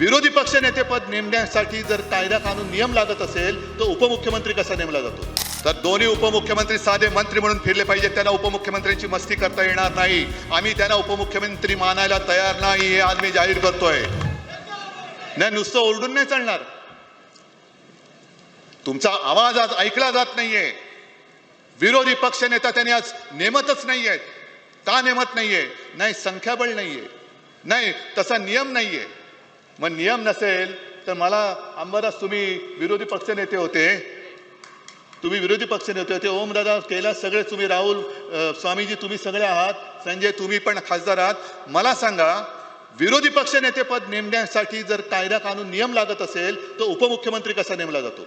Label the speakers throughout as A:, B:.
A: विरोधी पक्षनेतेपद नेमण्यासाठी जर कायदा कानून नियम लागत असेल तर उपमुख्यमंत्री कसा नेमला जातो? तर दोन्ही उपमुख्यमंत्री साधे मंत्री म्हणून फिरले पाहिजे त्यांना उपमुख्यमंत्र्यांची मस्ती करता येणार नाही. आम्ही त्यांना उपमुख्यमंत्री मानायला तयार नाही हे आज मी जाहीर करतोय. नाही नुसतं ओरडून नाही चालणार. तुमचा आवाज आज ऐकला जात नाहीये. विरोधी पक्ष नेता त्यांनी आज नेमतच नाहीयेत. का नेमत नाहीये? नाही संख्याबळ नाहीये. नाही तसा नियम नाहीये. मग नियम नसेल तर मला अंबादास तुम्ही विरोधी पक्षनेते होते. तुम्ही विरोधी पक्षनेते होते. ओमदादा कैलास सगळे तुम्ही राहुल स्वामीजी तुम्ही सगळे आहात. संजय तुम्ही पण खासदार आहात. मला सांगा विरोधी पक्षनेतेपद नेमण्यासाठी जर कायदा कानून नियम लागत असेल तर उपमुख्यमंत्री कसा नेमला जातो?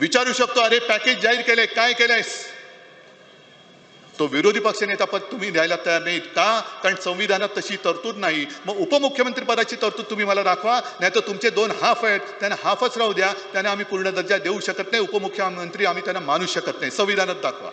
A: विचारू शकतो अरे पॅकेज जाहीर केलंय काय केलंयस? तो विरोधी पक्षनेता पद तुम्ही द्यायला तयार नाहीत का? कारण संविधानात तशी तरतूद नाही. मग उपमुख्यमंत्री पदाची तरतूद तुम्ही मला दाखवा नाही तर तुमचे दोन हाफ आहेत त्यांना हाफच राहू द्या त्यांना आम्ही पूर्ण दर्जा देऊ शकत नाही उपमुख्यमंत्री आम्ही त्यांना मानू शकत नाही. संविधानात दाखवा.